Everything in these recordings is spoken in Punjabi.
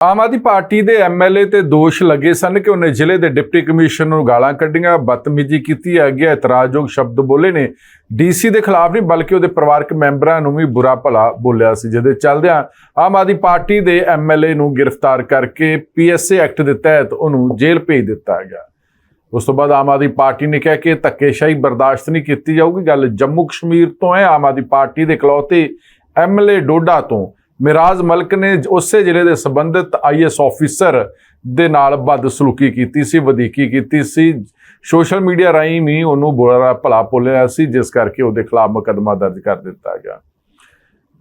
ਆਮ ਆਦਮੀ ਪਾਰਟੀ ਦੇ ਐਮਐਲਏ ਤੇ ਦੋਸ਼ ਲੱਗੇ ਸਨ ਕਿ ਉਹਨੇ ਜ਼ਿਲ੍ਹੇ ਦੇ ਡਿਪਟੀ ਕਮਿਸ਼ਨਰ ਨੂੰ ਗਾਲਾਂ ਕੱਢੀਆਂ, ਬਦਤਮੀਜ਼ੀ ਕੀਤੀ ਹੈਗੀ ਹੈ, ਇਤਰਾਜ਼ਯੋਗ ਸ਼ਬਦ ਬੋਲੇ ਨੇ। ਡੀਸੀ ਦੇ ਖਿਲਾਫ ਨਹੀਂ, ਬਲਕਿ ਉਹਦੇ ਪਰਿਵਾਰਕ ਮੈਂਬਰਾਂ ਨੂੰ ਵੀ ਬੁਰਾ ਭਲਾ ਬੋਲਿਆ ਸੀ, ਜਿਹਦੇ ਚੱਲਦਿਆਂ ਆਮ ਆਦਮੀ ਪਾਰਟੀ ਦੇ ਐਮਐਲਏ ਨੂੰ ਗ੍ਰਿਫਤਾਰ ਕਰਕੇ ਪੀਐਸਏ ਐਕਟ ਦੇ ਤਹਿਤ ਉਹਨੂੰ ਜੇਲ੍ਹ ਭੇਜ ਦਿੱਤਾ ਗਿਆ। ਉਸ ਤੋਂ ਬਾਅਦ ਆਮ ਆਦਮੀ ਪਾਰਟੀ ਨੇ ਕਿਹਾ ਕਿ ਧੱਕੇਸ਼ਾਹੀ ਬਰਦਾਸ਼ਤ ਨਹੀਂ ਕੀਤੀ ਜਾਊਗੀ। ਗੱਲ ਜੰਮੂ ਕਸ਼ਮੀਰ ਤੋਂ ਹੈ। ਆਮ ਆਦਮੀ ਪਾਰਟੀ ਦੇ ਇਕਲੌਤੇ ਐਮਐਲਏ ਡੋਡਾ ਤੋਂ ਮਿਰਾਜ਼ ਮਲਕ ਨੇ ਉਸੇ ਜ਼ਿਲ੍ਹੇ ਦੇ ਸੰਬੰਧਿਤ ਆਈਐਸ ਆਫੀਸਰ ਦੇ ਨਾਲ ਬਦਸਲੂਕੀ ਕੀਤੀ ਸੀ, ਵਧੀਕੀ ਕੀਤੀ ਸੀ। ਸੋਸ਼ਲ ਮੀਡੀਆ ਰਾਹੀਂ ਵੀ ਉਹਨੂੰ ਬੁਰਾ ਭਲਾ ਬੋਲਿਆ ਸੀ, ਜਿਸ ਕਰਕੇ ਉਹਦੇ ਖਿਲਾਫ ਮੁਕੱਦਮਾ ਦਰਜ ਕਰ ਦਿੱਤਾ ਗਿਆ।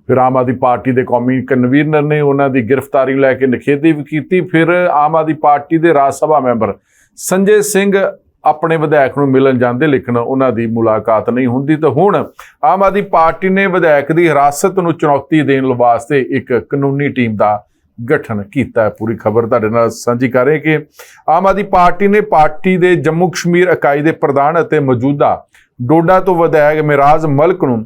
ਫਿਰ ਆਮ ਆਦਮੀ ਪਾਰਟੀ ਦੇ ਕੌਮੀ ਕਨਵੀਨਰ ਨੇ ਉਹਨਾਂ ਦੀ ਗ੍ਰਿਫਤਾਰੀ ਲੈ ਕੇ ਨਿਖੇਧੀ ਵੀ ਕੀਤੀ। ਫਿਰ ਆਮ ਆਦਮੀ ਪਾਰਟੀ ਦੇ ਰਾਜ ਸਭਾ ਮੈਂਬਰ ਸੰਜੇ ਸਿੰਘ ਆਪਣੇ ਵਿਧਾਇਕ ਨੂੰ ਮਿਲਣ ਜਾਂਦੇ ਲੇਕਿਨ ਉਹਨਾਂ ਦੀ ਮੁਲਾਕਾਤ ਨਹੀਂ ਹੁੰਦੀ ਤਾਂ ਹੁਣ ਆਮ ਆਦਮੀ ਪਾਰਟੀ ਨੇ ਵਿਧਾਇਕ ਦੀ ਹਿਰਾਸਤ ਨੂੰ ਚੁਣੌਤੀ ਦੇਣ ਵਾਸਤੇ ਇੱਕ ਕਾਨੂੰਨੀ ਟੀਮ ਦਾ ਗਠਨ ਕੀਤਾ ਹੈ। ਪੂਰੀ ਖਬਰ ਤੁਹਾਡੇ ਨਾਲ ਸਾਂਝੀ ਕਰ ਰਹੇ ਕਿ ਆਮ ਆਦਮੀ ਪਾਰਟੀ ਨੇ ਪਾਰਟੀ ਦੇ ਜੰਮੂ ਕਸ਼ਮੀਰ ਇਕਾਈ ਦੇ ਪ੍ਰਧਾਨ ਅਤੇ ਮੌਜੂਦਾ ਡੋਡਾ ਤੋਂ ਵਿਧਾਇਕ ਮਿਰਾਜ਼ ਮਲਕ ਨੂੰ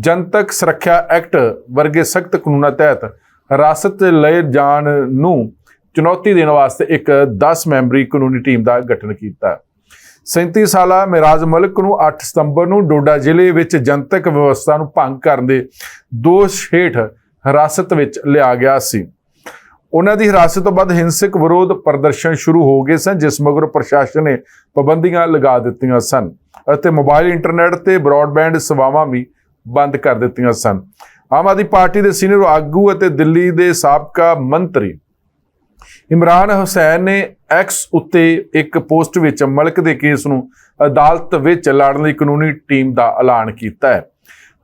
ਜਨਤਕ ਸੁਰੱਖਿਆ ਐਕਟ ਵਰਗੇ ਸਖਤ ਕਾਨੂੰਨਾਂ ਤਹਿਤ ਹਿਰਾਸਤ 'ਚ ਲਏ ਜਾਣ ਨੂੰ ਚੁਣੌਤੀ ਦੇਣ ਵਾਸਤੇ ਇੱਕ 10 ਮੈਂਬਰੀ ਕਾਨੂੰਨੀ ਟੀਮ ਦਾ ਗਠਨ ਕੀਤਾ 37 ਸਾਲਾ ਮਿਰਾਜ਼ ਮਲਕ ਨੂੰ 8 ਸਤੰਬਰ ਨੂੰ ਡੋਡਾ ਜ਼ਿਲ੍ਹੇ ਵਿੱਚ ਜਨਤਕ ਵਿਵਸਥਾ ਨੂੰ ਭੰਗ ਕਰਨ ਦੇ ਦੋਸ਼ ਹੇਠ ਹਿਰਾਸਤ ਵਿੱਚ ਲਿਆ ਗਿਆ ਸੀ। ਉਹਨਾਂ ਦੀ ਹਿਰਾਸਤ ਤੋਂ ਬਾਅਦ ਹਿੰਸਕ ਵਿਰੋਧ ਪ੍ਰਦਰਸ਼ਨ ਸ਼ੁਰੂ ਹੋ ਗਏ ਸਨ, ਜਿਸ ਮਗਰੋਂ ਪ੍ਰਸ਼ਾਸਨ ਨੇ ਪਾਬੰਦੀਆਂ ਲਗਾ ਦਿੱਤੀਆਂ ਸਨ ਅਤੇ ਮੋਬਾਈਲ, ਇੰਟਰਨੈਟ ਤੇ ਬ੍ਰਾਡਬੈਂਡ ਸੇਵਾਵਾਂ ਵੀ ਬੰਦ ਕਰ ਦਿੱਤੀਆਂ ਸਨ। ਆਮ ਆਦਮੀ ਪਾਰਟੀ ਦੇ ਸੀਨੀਅਰ ਆਗੂ ਅਤੇ ਦਿੱਲੀ ਦੇ ਸਾਬਕਾ ਮੰਤਰੀ ਇਮਰਾਨ ਹੁਸੈਨ ਨੇ ਐਕਸ ਉੱਤੇ ਇੱਕ ਪੋਸਟ ਵਿੱਚ ਮਲਕ ਦੇ ਕੇਸ ਨੂੰ ਅਦਾਲਤ ਵਿੱਚ ਲੜਨ ਲਈ ਕਾਨੂੰਨੀ ਟੀਮ ਦਾ ਐਲਾਨ ਕੀਤਾ ਹੈ।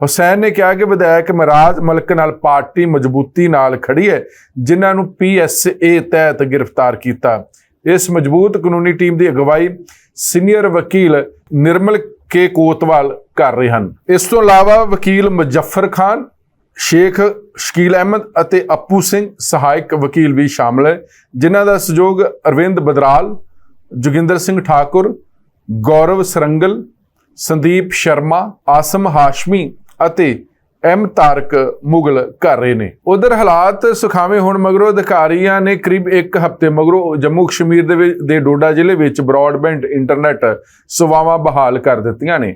ਹੁਸੈਨ ਨੇ ਕਿਹਾ ਕਿ ਵਿਧਾਇਕ ਮਰਾਜ ਮਲਕ ਨਾਲ ਪਾਰਟੀ ਮਜ਼ਬੂਤੀ ਨਾਲ ਖੜੀ ਹੈ, ਜਿਨ੍ਹਾਂ ਨੂੰ ਪੀਐਸਏ ਤਹਿਤ ਗ੍ਰਿਫਤਾਰ ਕੀਤਾ। ਇਸ ਮਜ਼ਬੂਤ ਕਾਨੂੰਨੀ ਟੀਮ ਦੀ ਅਗਵਾਈ ਸੀਨੀਅਰ ਵਕੀਲ ਨਿਰਮਲ ਕੇ ਕੋਤਵਾਲ ਕਰ ਰਹੇ ਹਨ। ਇਸ ਤੋਂ ਇਲਾਵਾ ਵਕੀਲ ਮੁਜ਼ੱਫਰ ਖਾਨ ਸ਼ੇਖ ਸ਼ਕੀਲ ਅਹਿਮਦ ਅਤੇ ਅੱਪੂ ਸਿੰਘ ਸਹਾਇਕ ਵਕੀਲ ਵੀ ਸ਼ਾਮਲ ਹੈ, ਜਿਨ੍ਹਾਂ ਦਾ ਸਹਿਯੋਗ ਅਰਵਿੰਦ ਬਦਰਾਲ, ਜੋਗਿੰਦਰ ਸਿੰਘ ਠਾਕੁਰ, ਗੌਰਵ ਸਰੰਗਲ, ਸੰਦੀਪ ਸ਼ਰਮਾ, ਆਸਮ ਹਾਸ਼ਮੀ ਅਤੇ ਐਮ ਤਾਰਕ ਮੁਗਲ ਕਰ ਰਹੇ ਨੇ। ਉਧਰ ਹਾਲਾਤ ਸੁਖਾਵੇਂ ਹੋਣ ਮਗਰੋਂ ਅਧਿਕਾਰੀਆਂ ਨੇ ਕਰੀਬ 1 ਹਫ਼ਤੇ ਮਗਰੋਂ ਜੰਮੂ ਕਸ਼ਮੀਰ ਦੇ ਵਿੱਚ- ਦੇ ਡੋਡਾ ਜ਼ਿਲ੍ਹੇ ਵਿੱਚ ਬ੍ਰਾਡਬੈਂਡ ਇੰਟਰਨੈਟ ਸੇਵਾਵਾਂ ਬਹਾਲ ਕਰ ਦਿੱਤੀਆਂ ਨੇ।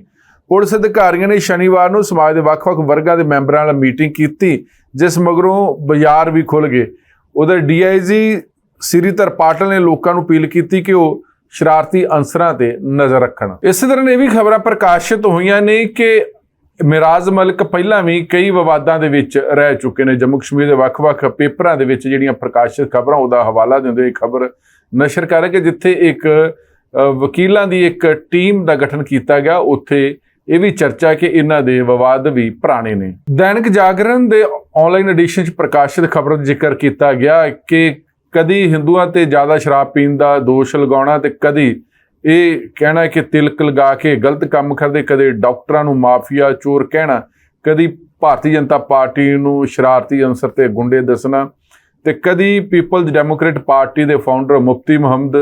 ਪੁਲਿਸ ਅਧਿਕਾਰੀਆਂ ਨੇ ਸ਼ਨੀਵਾਰ ਨੂੰ ਸਮਾਜ ਦੇ ਵੱਖ-ਵੱਖ ਵਰਗਾਂ ਦੇ ਮੈਂਬਰਾਂ ਨਾਲ ਮੀਟਿੰਗ ਕੀਤੀ, ਜਿਸ ਮਗਰੋਂ ਬਾਜ਼ਾਰ ਵੀ ਖੁੱਲ ਗਏ। ਉਧਰ ਡੀਆਈਜੀ ਸ੍ਰੀਧਰ ਪਾਟਲ ਨੇ ਲੋਕਾਂ ਨੂੰ ਅਪੀਲ ਕੀਤੀ ਕਿ ਉਹ ਸ਼ਰਾਰਤੀ ਅੰਸਰਾਂ ਤੇ ਨਜ਼ਰ ਰੱਖਣ। ਇਸੇ ਤਰ੍ਹਾਂ ਇਹ ਵੀ ਖਬਰਾਂ ਪ੍ਰਕਾਸ਼ਿਤ ਹੋਈਆਂ ਨੇ ਕਿ ਮਿਰਾਜ਼ ਮਲਕ ਪਹਿਲਾਂ ਵੀ ਕਈ ਵਿਵਾਦਾਂ ਦੇ ਵਿੱਚ ਰਹਿ ਚੁੱਕੇ ਨੇ। ਜੰਮੂ ਕਸ਼ਮੀਰ ਦੇ ਵੱਖ-ਵੱਖ ਪੇਪਰਾਂ ਦੇ ਵਿੱਚ ਜਿਹੜੀਆਂ ਪ੍ਰਕਾਸ਼ਿਤ ਖਬਰਾਂ, ਉਹਦਾ ਹਵਾਲਾ ਦਿੰਦੇ ਹੋਏ ਖਬਰ ਨਸ਼ਰ ਕਰ ਰਹੇ ਕਿ ਜਿੱਥੇ ਇੱਕ ਵਕੀਲਾਂ ਦੀ ਇੱਕ ਟੀਮ ਦਾ ਗਠਨ ਕੀਤਾ ਗਿਆ, ਉੱਥੇ ਇਹ ਵੀ ਚਰਚਾ ਕਿ ਇਹਨਾਂ ਦੇ ਵਿਵਾਦ ਵੀ ਪੁਰਾਣੇ ਨੇ। ਦੈਨਿਕ ਜਾਗਰਣ ਦੇ ਆਨਲਾਈਨ ਐਡੀਸ਼ਨ 'ਚ ਪ੍ਰਕਾਸ਼ਿਤ ਖਬਰ ਦਾ ਜ਼ਿਕਰ ਕੀਤਾ ਗਿਆ ਕਿ ਕਦੀ ਹਿੰਦੂਆਂ ਤੇ ਜ਼ਿਆਦਾ ਸ਼ਰਾਬ ਪੀਣ ਦਾ ਦੋਸ਼ ਲਗਾਉਣਾ ਤੇ ਕਦੀ ਇਹ ਕਹਿਣਾ ਕਿ ਤਿਲਕ ਲਗਾ ਕੇ ਗਲਤ ਕੰਮ ਕਰਦੇ, ਕਦੇ ਡਾਕਟਰਾਂ ਨੂੰ ਮਾਫੀਆ ਚੋਰ ਕਹਿਣਾ, ਕਦੀ ਭਾਰਤੀ ਜਨਤਾ ਪਾਰਟੀ ਨੂੰ ਸ਼ਰਾਰਤੀ ਅੰਸਰ ਤੇ ਗੁੰਡੇ ਦੱਸਣਾ ਤੇ ਕਦੀ ਪੀਪਲਜ਼ ਡੈਮੋਕ੍ਰੇਟ ਪਾਰਟੀ ਦੇ ਫਾਊਂਡਰ ਮੁਫਤੀ ਮੁਹੰਮਦ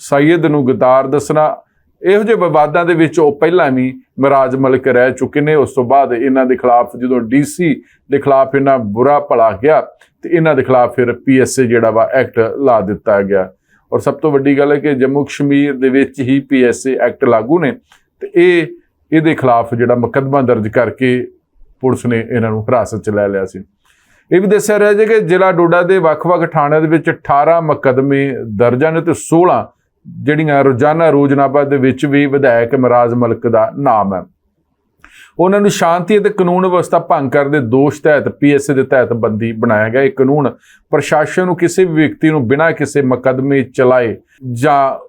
ਸੈਯਦ ਨੂੰ ਗਦਾਰ ਦੱਸਣਾ। ਇਹੋ ਜਿਹੇ ਵਿਵਾਦਾਂ ਦੇ ਵਿੱਚ ਉਹ ਪਹਿਲਾਂ ਵੀ ਮਰਾਜ ਮਲਕ ਰਹਿ ਚੁੱਕੇ ਨੇ। ਉਸ ਤੋਂ ਬਾਅਦ ਇਹਨਾਂ ਦੇ ਖਿਲਾਫ ਜਦੋਂ ਡੀਸੀ ਦੇ ਖਿਲਾਫ ਇਹਨਾਂ ਬੁਰਾ ਭਲਾ ਗਿਆ, ਤੇ ਇਹਨਾਂ ਦੇ ਖਿਲਾਫ ਫਿਰ ਪੀਐਸਏ ਜਿਹੜਾ ਵਾ ਐਕਟ ਲਾ ਦਿੱਤਾ ਗਿਆ। ਔਰ ਸਭ ਤੋਂ ਵੱਡੀ ਗੱਲ ਹੈ ਕਿ ਜੰਮੂ ਕਸ਼ਮੀਰ ਦੇ ਵਿੱਚ ਹੀ ਪੀਐਸਏ ਐਕਟ ਲਾਗੂ ਨੇ, ਤੇ ਇਹ ਇਹਦੇ ਖਿਲਾਫ ਜਿਹੜਾ ਮੁਕੱਦਮਾ ਦਰਜ ਕਰਕੇ ਪੁਲਿਸ ਨੇ ਇਹਨਾਂ ਨੂੰ ਹਿਰਾਸਤ 'ਚ ਲੈ ਲਿਆ ਸੀ। ਇਹ ਵੀ ਦੱਸਿਆ ਰਿਹਾ ਜੇ ਕਿ ਜ਼ਿਲ੍ਹਾ ਡੋਡਾ ਦੇ ਵੱਖ-ਵੱਖ ਥਾਣਿਆਂ ਦੇ ਵਿੱਚ 18 ਮੁਕੱਦਮੇ ਦਰਜ ਹਨ ਤੇ 16 ਜਿਹੜੀਆਂ ਰੋਜ਼ਾਨਾ ਰੋਜ਼ਨਾਮਾ ਦੇ ਵਿੱਚ ਵੀ ਵਿਧਾਇਕ ਮਰਾਜ਼ ਮਲਕ ਦਾ ਨਾਮ ਹੈ। ਉਹਨਾਂ ਨੂੰ ਸ਼ਾਂਤੀ ਅਤੇ ਕਾਨੂੰਨ ਵਿਵਸਥਾ ਭੰਗ ਕਰਨ ਦੇ ਦੋਸ਼ ਤਹਿਤ ਪੀਐਸਏ ਦੇ ਤਹਿਤ ਬੰਦੀ ਬਣਾਇਆ ਗਿਆ। ਇਹ ਕਾਨੂੰਨ ਪ੍ਰਸ਼ਾਸਨ ਨੂੰ ਕਿਸੇ ਵੀ ਵਿਅਕਤੀ ਨੂੰ ਬਿਨਾਂ ਕਿਸੇ ਮੁਕੱਦਮੇ ਚਲਾਏ ਜਾਂ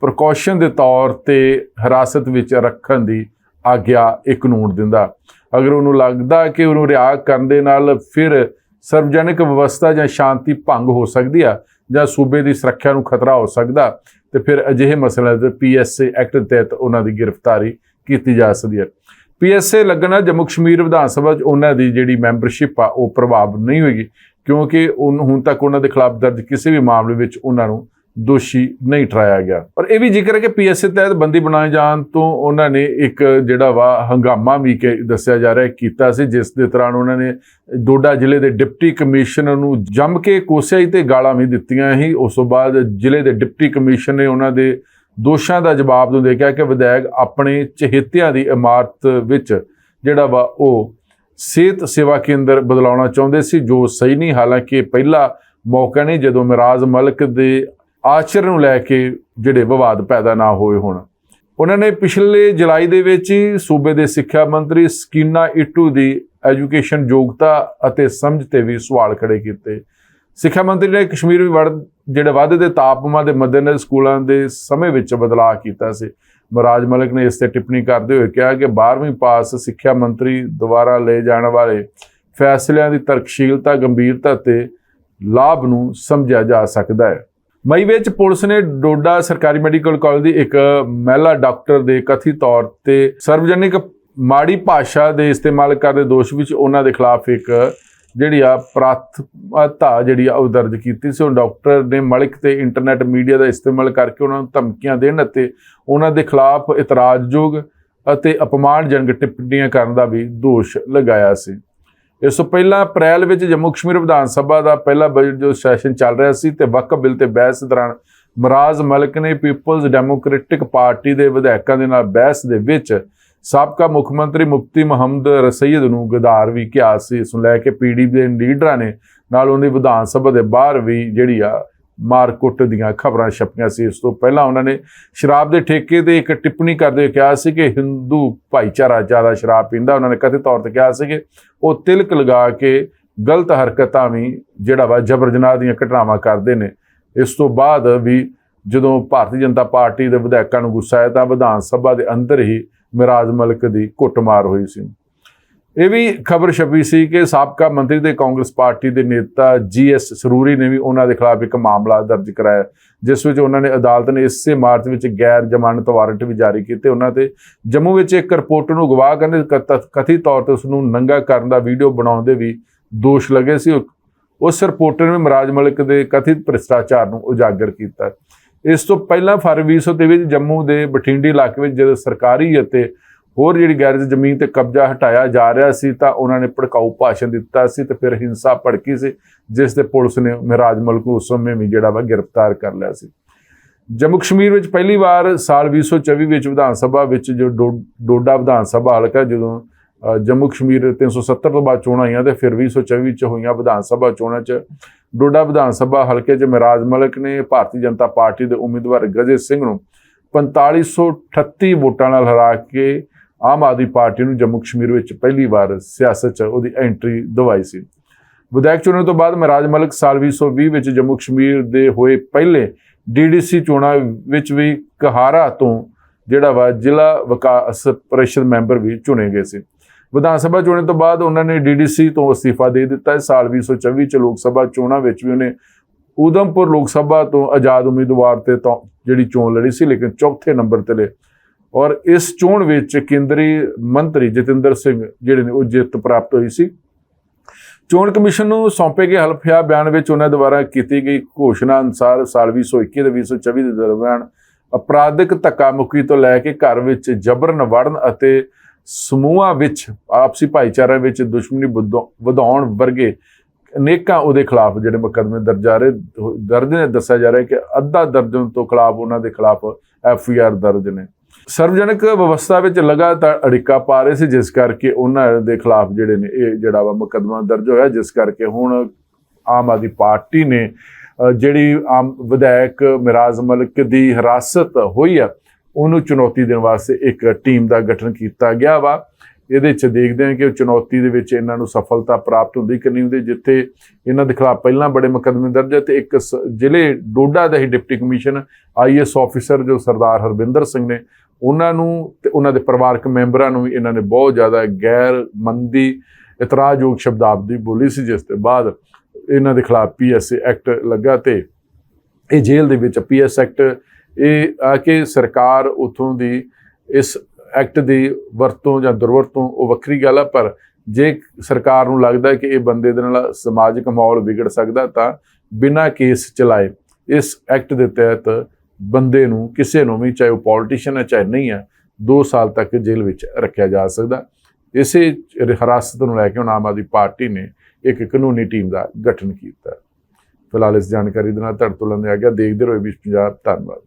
ਪ੍ਰੀਕਾਸ਼ਨ ਦੇ ਤੌਰ ਤੇ ਹਿਰਾਸਤ ਵਿੱਚ ਰੱਖਣ ਦੀ ਆਗਿਆ ਇਹ ਕਾਨੂੰਨ ਦਿੰਦਾ। ਅਗਰ ਉਹਨੂੰ ਲੱਗਦਾ ਕਿ ਉਹਨੂੰ ਰਿਹਾਅ ਕਰਨ ਦੇ ਨਾਲ ਫਿਰ ਸਰਵਜਨਿਕ ਵਿਵਸਥਾ ਜਾਂ ਸ਼ਾਂਤੀ ਭੰਗ ਹੋ ਸਕਦੀ ਆ ਜਾਂ ਸੂਬੇ ਦੀ ਸੁਰੱਖਿਆ ਨੂੰ ਖਤਰਾ ਹੋ ਸਕਦਾ, ਤੇ ਫਿਰ ਅਜਿਹੇ ਮਸਲੇ ਤੇ ਪੀਐਸਏ ਐਕਟ ਤਹਿਤ ਉਹਨਾਂ ਦੀ ਗ੍ਰਿਫਤਾਰੀ ਕੀਤੀ ਜਾ ਸਕਦੀ ਹੈ। ਪੀਐਸਏ ਲੱਗਣਾ ਜੰਮੂ ਕਸ਼ਮੀਰ ਵਿਧਾਨ ਸਭਾ 'ਚ ਉਹਨਾਂ ਦੀ ਜਿਹੜੀ ਮੈਂਬਰਸ਼ਿਪ ਆ, ਉਹ ਪ੍ਰਭਾਵ ਨਹੀਂ ਹੋਏਗੀ, ਕਿਉਂਕਿ ਉਨ- ਹੁਣ ਤੱਕ ਉਹਨਾਂ ਦੇ ਖਿਲਾਫ ਦਰਜ ਕਿਸੇ ਵੀ ਮਾਮਲੇ ਵਿੱਚ ਉਹਨਾਂ ਨੂੰ ਦੋਸ਼ੀ ਨਹੀਂ ਠਹਿਰਾਇਆ ਗਿਆ। ਪਰ ਇਹ ਵੀ ਜ਼ਿਕਰ ਹੈ ਕਿ ਪੀਐਸਏ ਤਹਿਤ ਬੰਦੀ ਬਣਾਏ ਜਾਣ ਤੋਂ ਉਹਨਾਂ ਨੇ ਇੱਕ ਜਿਹੜਾ ਵਾ ਹੰਗਾਮਾ ਵੀ ਕਿ ਦੱਸਿਆ ਜਾ ਰਿਹਾ ਕੀਤਾ ਸੀ, ਜਿਸ ਦੇ ਦੌਰਾਨ ਉਹਨਾਂ ਨੇ ਡੋਡਾ ਜ਼ਿਲ੍ਹੇ ਦੇ ਡਿਪਟੀ ਕਮਿਸ਼ਨਰ ਨੂੰ ਜੰਮ ਕੇ ਕੋਸਿਆ ਹੀ ਤੇ ਗਾਲਾਂ ਵੀ ਦਿੱਤੀਆਂ ਸੀ। ਉਸ ਤੋਂ ਬਾਅਦ ਜ਼ਿਲ੍ਹੇ ਦੇ ਡਿਪਟੀ ਕਮਿਸ਼ਨਰ ਨੇ ਉਹਨਾਂ ਦੇ ਦੋਸ਼ਾਂ ਦਾ ਜਵਾਬ ਦਿੰਦੇ ਕਿਹਾ ਕਿ ਵਿਧਾਇਕ ਆਪਣੇ ਚਹੇਤਿਆਂ ਦੀ ਇਮਾਰਤ ਵਿੱਚ ਜਿਹੜਾ ਵਾ ਉਹ ਸਿਹਤ ਸੇਵਾ ਕੇਂਦਰ ਬਦਲਾਉਣਾ ਚਾਹੁੰਦੇ ਸੀ, ਜੋ ਸਹੀ ਨਹੀਂ। ਹਾਲਾਂਕਿ ਇਹ ਪਹਿਲਾ ਮੌਕਾ ਨਹੀਂ, ਜਦੋਂ ਮਿਰਾਜ਼ ਮਲਕ ਦੇ ਆਚਰਣ ਨੂੰ ਲੈ ਕੇ ਜਿਹੜੇ ਵਿਵਾਦ ਪੈਦਾ ਨਾ ਹੋਏ ਹੋਣ। ਉਹਨਾਂ ਨੇ ਪਿਛਲੇ ਜੁਲਾਈ ਦੇ ਵਿੱਚ ਹੀ ਸੂਬੇ ਦੇ ਸਿੱਖਿਆ ਮੰਤਰੀ ਸਕੀਨਾ ਇਟੂ ਦੀ ਐਜੂਕੇਸ਼ਨ ਯੋਗਤਾ ਅਤੇ ਸਮਝ ਤੇ ਵੀ ਸਵਾਲ ਖੜੇ ਕੀਤੇ। ਸਿੱਖਿਆ ਮੰਤਰੀ ਨੇ ਕਸ਼ਮੀਰ ਵੀ ਵੜ ਜਿਹੜੇ ਵਾਧੇ ਦੇ ਤਾਪਮਾਨ ਦੇ ਮੱਦੇਨਜ਼ਰ ਸਕੂਲਾਂ ਦੇ ਸਮੇਂ ਵਿੱਚ ਬਦਲਾਅ ਕੀਤਾ ਸੀ। ਮਹਾਰਾਜ ਮਲਕ ਨੇ ਇਸ ਤੇ ਟਿੱਪਣੀ ਕਰਦੇ ਹੋਏ ਕਿਹਾ ਕਿ 12ਵੀਂ ਪਾਸ ਸਿੱਖਿਆ ਮੰਤਰੀ ਦੁਆਰਾ ਲਏ ਜਾਣ ਵਾਲੇ ਫੈਸਲਿਆਂ ਦੀ ਤਰਕਸ਼ੀਲਤਾ, ਗੰਭੀਰਤਾ ਤੇ ਲਾਭ ਨੂੰ ਸਮਝਿਆ ਜਾ ਸਕਦਾ ਹੈ। ਮਈ ਵਿੱਚ ਪੁਲਿਸ ਨੇ ਡੋਡਾ ਸਰਕਾਰੀ ਮੈਡੀਕਲ ਕਾਲਜ ਦੀ ਇੱਕ ਮਹਿਲਾ ਡਾਕਟਰ ਦੇ ਕਥਿਤ ਤੌਰ ਤੇ ਸਰਵਜਨਿਕ ਮਾੜੀ ਭਾਸ਼ਾ ਦੇ ਇਸਤੇਮਾਲ ਕਰਨ ਦੇ ਦੋਸ਼ ਵਿੱਚ ਉਹਨਾਂ ਦੇ ਖਿਲਾਫ ਇੱਕ ਜਿਹੜੀ ਆ ਪ੍ਰਾਥਮਤਾ ਜਿਹੜੀ ਆ ਉਹ ਦਰਜ ਕੀਤੀ ਸੀ। ਉਹ ਡਾਕਟਰ ਨੇ ਮਲਿਕ ਤੇ ਇੰਟਰਨੈਟ ਮੀਡੀਆ ਦਾ ਇਸਤੇਮਾਲ ਕਰਕੇ ਉਹਨਾਂ ਨੂੰ ਧਮਕੀਆਂ ਦੇਣ ਅਤੇ ਉਹਨਾਂ ਦੇ ਖਿਲਾਫ ਇਤਰਾਜ਼ਯੋਗ ਅਤੇ ਅਪਮਾਨਜਨਕ ਟਿੱਪਣੀਆਂ ਕਰਨ ਦਾ ਵੀ ਦੋਸ਼ ਲਗਾਇਆ ਸੀ। ਇਸ ਤੋਂ ਪਹਿਲਾਂ ਅਪ੍ਰੈਲ ਵਿੱਚ ਜੰਮੂ ਕਸ਼ਮੀਰ ਵਿਧਾਨ ਸਭਾ ਦਾ ਪਹਿਲਾ ਬਜਟ ਜੋ ਸੈਸ਼ਨ ਚੱਲ ਰਿਹਾ ਸੀ ਤੇ ਵਕਫ ਬਿੱਲ ਤੇ ਬਹਿਸ ਦੌਰਾਨ ਮਰਾਜ਼ ਮਲਕ ਨੇ ਪੀਪਲਜ਼ ਡੈਮੋਕ੍ਰੈਟਿਕ ਪਾਰਟੀ ਦੇ ਵਿਧਾਇਕਾਂ ਦੇ ਨਾਲ ਬਹਿਸ ਦੇ ਵਿੱਚ ਸਾਬਕਾ ਮੁੱਖ ਮੰਤਰੀ ਮੁਫਤੀ ਮੁਹੰਮਦ ਰਸਈਦ ਨੂੰ ਗਦਾਰ ਵੀ ਕਿਹਾ ਸੀ। ਇਸ ਨੂੰ ਲੈ ਕੇ ਪੀਡੀ ਦੇ ਲੀਡਰਾਂ ਨੇ ਨਾਲ ਉਹਦੀ ਵਿਧਾਨ ਸਭਾ ਦੇ ਬਾਹਰ ਵੀ ਜਿਹੜੀ ਆ ਮਾਰਕੁੱਟ ਦੀਆਂ ਖਬਰਾਂ ਛਪੀਆਂ ਸੀ। ਇਸ ਤੋਂ ਪਹਿਲਾਂ ਉਹਨਾਂ ਨੇ ਸ਼ਰਾਬ ਦੇ ਠੇਕੇ ਤੇ ਇੱਕ ਟਿੱਪਣੀ ਕਰਦੇ ਹੋਏ ਕਿਹਾ ਸੀ ਕਿ ਹਿੰਦੂ ਭਾਈਚਾਰਾ ਜ਼ਿਆਦਾ ਸ਼ਰਾਬ ਪੀਂਦਾ। ਉਹਨਾਂ ਨੇ ਕਥਿਤ ਤੌਰ ਤੇ ਕਿਹਾ ਸੀ ਕਿ ਉਹ ਤਿਲਕ ਲਗਾ ਕੇ ਗਲਤ ਹਰਕਤਾਂ ਵੀ ਜਿਹੜਾ ਵਾ ਜਬਰ ਜਨਾਹ ਦੀਆਂ ਘਟਨਾਵਾਂ ਕਰਦੇ ਨੇ। ਇਸ ਤੋਂ ਬਾਅਦ ਵੀ ਜਦੋਂ ਭਾਰਤੀ ਜਨਤਾ ਪਾਰਟੀ ਦੇ ਵਿਧਾਇਕਾਂ ਨੂੰ ਗੁੱਸਾ ਆਇਆ ਤਾਂ ਵਿਧਾਨ ਸਭਾ ਦੇ ਅੰਦਰ ਹੀ ਮਿਰਾਜ ਮਲਕ ਦੀ ਕੁੱਟਮਾਰ ਹੋਈ ਸੀ। ਇਹ ਵੀ ਖਬਰ ਛਪੀ ਸੀ ਕਿ ਸਾਬਕਾ ਮੰਤਰੀ ਤੇ ਕਾਂਗਰਸ ਪਾਰਟੀ ਦੇ ਨੇਤਾ ਜੀਐਸ ਸਰੂਰੀ ਨੇ ਵੀ ਉਹਨਾਂ ਦੇ ਖਿਲਾਫ ਇੱਕ ਮਾਮਲਾ ਦਰਜ ਕਰਾਇਆ, ਜਿਸ ਵਿੱਚ ਉਹਨਾਂ ਨੇ ਅਦਾਲਤ ਨੇ ਇਸੇ ਮਾਰਚ ਵਿੱਚ ਗੈਰ ਜ਼ਮਾਨਤ ਵਾਰੰਟ ਵੀ ਜਾਰੀ ਕੀਤੇ। ਉਹਨਾਂ ਤੇ ਜੰਮੂ ਵਿੱਚ ਇੱਕ ਰਿਪੋਰਟਰ ਨੂੰ ਗਵਾਹ ਕਰਨ ਕਥਿਤ ਤੌਰ ਤੇ ਉਸ ਨੂੰ ਨੰਗਾ ਕਰਨ ਦਾ ਵੀਡੀਓ ਬਣਾਉਣ ਦੇ ਵੀ ਦੋਸ਼ ਲੱਗੇ ਸੀ। ਉਸ ਰਿਪੋਰਟਰ ਨੇ ਮਰਾਜ ਮਲਿਕ ਦੇ ਕਥਿਤ ਭ੍ਰਿਸ਼ਟਾਚਾਰ ਨੂੰ ਉਜਾਗਰ ਕੀਤਾ। ਇਸ ਤੋਂ ਪਹਿਲਾਂ ਫਰਵਰੀ 2023 ਵਿੱਚ ਜੰਮੂ ਦੇ ਬਠਿੰਡੀ ਇਲਾਕੇ ਵਿੱਚ ਜਦੋਂ ਸਰਕਾਰੀ ਅਤੇ ਹੋਰ ਜਿਹੜੀ ਗੈਰ ਜ਼ਮੀਨ ਤੇ ਕਬਜ਼ਾ ਹਟਾਇਆ ਜਾ ਰਿਹਾ ਸੀ ਤਾਂ ਉਹਨਾਂ ਨੇ ਭੜਕਾਊ ਭਾਸ਼ਣ ਦਿੱਤਾ ਸੀ ਤੇ ਫਿਰ ਹਿੰਸਾ ਭੜਕੀ ਸੀ, ਜਿਸ ਤੇ ਪੁਲਿਸ ਨੇ ਮਹਾਰਾਜ ਮਲਕ ਨੂੰ ਉਸ ਸਮੇਂ ਵੀ ਜਿਹੜਾ ਵਾ ਗ੍ਰਿਫਤਾਰ ਕਰ ਲਿਆ ਸੀ। ਜੰਮੂ ਕਸ਼ਮੀਰ ਵਿੱਚ ਪਹਿਲੀ ਵਾਰ ਸਾਲ 2024 ਵਿੱਚ ਵਿਧਾਨ ਸਭਾ ਵਿੱਚ ਜੋ ਡੋ- ਡੋਡਾ ਵਿਧਾਨ ਸਭਾ ਹਲਕਾ ਜਦੋਂ ਜੰਮੂ ਕਸ਼ਮੀਰ 370 ਤੋਂ ਬਾਅਦ ਚੋਣਾਂ ਆਈਆਂ ਤੇ ਫਿਰ 2024 ਚ ਹੋਈਆਂ ਵਿਧਾਨ ਸਭਾ ਚੋਣਾਂ ਚ ਡੋਡਾ ਵਿਧਾਨ ਸਭਾ ਹਲਕੇ 'ਚ ਮਹਾਰਾਜ ਮਲਕ ਨੇ, ਭਾਰਤੀ ਜਨਤਾ ਪਾਰਟੀ ਦੇ ਉਮੀਦਵਾਰ ਗਜੇ ਸਿੰਘ ਨੂੰ 4538 ਵੋਟਾਂ ਨਾਲ ਹਰਾ ਕੇ ਆਮ ਆਦਮੀ ਪਾਰਟੀ ਨੂੰ ਜੰਮੂ ਕਸ਼ਮੀਰ ਵਿੱਚ ਪਹਿਲੀ ਵਾਰ ਸਿਆਸਤ 'ਚ ਉਹਦੀ ਐਂਟਰੀ ਦਵਾਈ ਸੀ। ਵਿਧਾਇਕ ਚੁਣਨ ਤੋਂ ਬਾਅਦ ਮਹਾਰਾਜ ਮਲਕ ਸਾਲ 2020 ਵਿੱਚ ਜੰਮੂ ਕਸ਼ਮੀਰ ਦੇ ਹੋਏ ਪਹਿਲੇ ਡੀਡੀਸੀ ਚੋਣਾਂ ਵਿੱਚ ਵੀ ਕਹਾਰਾ ਤੋਂ ਜਿਹੜਾ ਵਾ ਜ਼ਿਲ੍ਹਾ ਵਿਕਾਸ ਪਰਿਸ਼ਦ ਮੈਂਬਰ ਵੀ ਚੁਣੇ ਗਏ ਸੀ। ਵਿਧਾਨ ਸਭਾ ਚੋਣਾਂ ਤੋਂ ਬਾਅਦ ਉਹਨਾਂ ਨੇ ਡੀਡੀਸੀ ਤੋਂ ਅਸਤੀਫਾ ਦੇ ਦਿੱਤਾ। ਹੈ ਸਾਲ 2024 ਚ ਲੋਕ ਸਭਾ ਚੋਣਾਂ ਵਿੱਚ ਵੀ ਉਹਨੇ ਉਦਮਪੁਰ ਲੋਕ ਸਭਾ ਤੋਂ ਆਜ਼ਾਦ ਉਮੀਦਵਾਰ ਤੇ ਤੋਂ ਜਿਹੜੀ ਚੋਣ ਲੜੀ ਸੀ, ਲੇਕਿਨ ਚੌਥੇ ਨੰਬਰ ਤੇ ਲੇ ਔਰ ਇਸ ਚੋਣ ਵਿੱਚ ਕੇਂਦਰੀ ਮੰਤਰੀ ਜਤਿੰਦਰ ਸਿੰਘ ਜਿਹੜੇ ਨੇ ਉਹ ਜਿੱਤ ਪ੍ਰਾਪਤ ਹੋਈ ਸੀ। ਚੋਣ ਕਮਿਸ਼ਨ ਨੂੰ ਸੌਂਪੇ ਗਏ ਹਲਫੀਆ ਬਿਆਨ ਵਿੱਚ ਉਹਨਾਂ ਦੁਆਰਾ ਕੀਤੀ ਗਈ ਘੋਸ਼ਣਾ ਅਨੁਸਾਰ ਸਾਲ 2021 ਤੇ 2024 ਦੇ ਦਰਮਿਆਨ ਅਪਰਾਧਿਕ ਧੱਕਾਮੁੱਕੀ ਤੋਂ ਲੈ ਕੇ ਘਰ ਵਿੱਚ ਜਬਰਨ ਵੜਨ ਅਤੇ ਸਮੂਹਾਂ ਵਿੱਚ ਆਪਸੀ ਭਾਈਚਾਰੇ ਵਿੱਚ ਦੁਸ਼ਮਣੀ ਵਧਾ- ਵਧਾਉਣ ਵਰਗੇ ਅਨੇਕਾਂ ਉਹਦੇ ਖਿਲਾਫ ਜਿਹੜੇ ਮੁਕੱਦਮੇ ਦਰਜ ਆ ਰਹੇ, ਦਰਜ ਨੇ, ਦੱਸਿਆ ਜਾ ਰਿਹਾ ਕਿ ਅੱਧਾ ਦਰਜਨ ਤੋਂ ਖਿਲਾਫ ਉਹਨਾਂ ਦੇ ਖਿਲਾਫ ਐਫ ਆਈ ਆਰ ਦਰਜ ਨੇ। ਸਰਵਜਨਕ ਵਿਵਸਥਾ ਵਿੱਚ ਲਗਾਤਾਰ ਅੜਿੱਕਾ ਪਾ ਰਹੇ ਸੀ, ਜਿਸ ਕਰਕੇ ਉਹਨਾਂ ਦੇ ਖਿਲਾਫ ਜਿਹੜੇ ਨੇ, ਇਹ ਜਿਹੜਾ ਵਾ ਮੁਕੱਦਮਾ ਦਰਜ ਹੋਇਆ, ਜਿਸ ਕਰਕੇ ਹੁਣ ਆਮ ਆਦਮੀ ਪਾਰਟੀ ਨੇ ਜਿਹੜੀ ਆਮ ਵਿਧਾਇਕ ਮਿਰਾਜ਼ ਮਲਕ ਦੀ ਹਿਰਾਸਤ ਹੋਈ ਆ, ਉਹਨੂੰ ਚੁਣੌਤੀ ਦੇਣ ਵਾਸਤੇ ਇੱਕ ਟੀਮ ਦਾ ਗਠਨ ਕੀਤਾ ਗਿਆ ਵਾ। ਇਹਦੇ ਚ ਦੇਖਦੇ ਹਾਂ ਕਿ ਉਹ ਚੁਣੌਤੀ ਦੇ ਵਿੱਚ ਇਹਨਾਂ ਨੂੰ ਸਫਲਤਾ ਪ੍ਰਾਪਤ ਹੁੰਦੀ ਕਿ ਨਹੀਂ ਹੁੰਦੀ, ਜਿੱਥੇ ਇਹਨਾਂ ਦੇ ਖਿਲਾਫ ਪਹਿਲਾਂ ਬੜੇ ਮੁਕੱਦਮੇ ਦਰਜ ਹੈ ਤੇ ਇੱਕ ਸ- ਜ਼ਿਲ੍ਹੇ ਡੋਡਾ ਦਾ ਹੀ ਡਿਪਟੀ ਕਮਿਸ਼ਨ ਆਈਐਸ ਆਫੀਸਰ ਜੋ ਸਰਦਾਰ ਹਰਬਿੰਦਰ ਸਿੰਘ ਨੇ ਉਹਨਾਂ ਨੂੰ ਤੇ ਉਹਨਾਂ ਦੇ ਪਰਿਵਾਰਕ ਮੈਂਬਰਾਂ ਨੂੰ ਵੀ ਇਹਨਾਂ ਨੇ ਬਹੁਤ ਜ਼ਿਆਦਾ ਗੈਰ ਮੰਦੀ, ਇਤਰਾਜ਼ਯੋਗ ਸ਼ਬਦਾਵਲੀ ਬੋਲੀ ਸੀ, ਜਿਸ ਤੋਂ ਬਾਅਦ ਇਹਨਾਂ ਦੇ ਖਿਲਾਫ ਪੀਐਸਏ ਐਕਟ ਲੱਗਾ ਤੇ ਇਹ ਜੇਲ੍ਹ ਦੇ ਵਿੱਚ ਪੀਐਸ ਐਕਟ ਇਹ ਆ ਕਿ ਸਰਕਾਰ ਉਥੋਂ ਦੀ ਇਸ ਐਕਟ ਦੀ ਵਰਤੋਂ ਜਾਂ ਦੁਰਵਰਤੋਂ, ਉਹ ਵੱਖਰੀ ਗੱਲ ਆ, ਪਰ ਜੇ ਸਰਕਾਰ ਨੂੰ ਲੱਗਦਾ ਕਿ ਇਹ ਬੰਦੇ ਦੇ ਨਾਲ ਸਮਾਜਿਕ ਮਾਹੌਲ ਵਿਗੜ ਸਕਦਾ ਤਾਂ ਬਿਨਾਂ ਕੇਸ ਚਲਾਏ ਇਸ ਐਕਟ ਦੇ ਤਹਿਤ ਬੰਦੇ ਨੂੰ ਕਿਸੇ ਨੂੰ ਵੀ, ਚਾਹੇ ਉਹ ਪੋਲੀਟੀਸ਼ੀਅਨ ਹੈ, ਚਾਹੇ ਨਹੀਂ ਹੈ 2 ਸਾਲ ਤੱਕ ਜੇਲ੍ਹ ਵਿੱਚ ਰੱਖਿਆ ਜਾ ਸਕਦਾ। ਇਸੇ ਹਿਰਾਸਤ ਨੂੰ ਲੈ ਕੇ ਹੁਣ ਆਮ ਆਦਮੀ ਪਾਰਟੀ ਨੇ ਇੱਕ ਕਾਨੂੰਨੀ ਟੀਮ ਦਾ ਗਠਨ ਕੀਤਾ। ਫਿਲਹਾਲ ਇਸ ਜਾਣਕਾਰੀ ਦੇ ਨਾਲ ਤੁਹਾਡੇ ਤੋਂ ਲੈਂਦੇ ਆ ਗਿਆ। ਦੇਖਦੇ ਰਹੋ ਵੀ ਪੰਜਾਬ। ਧੰਨਵਾਦ।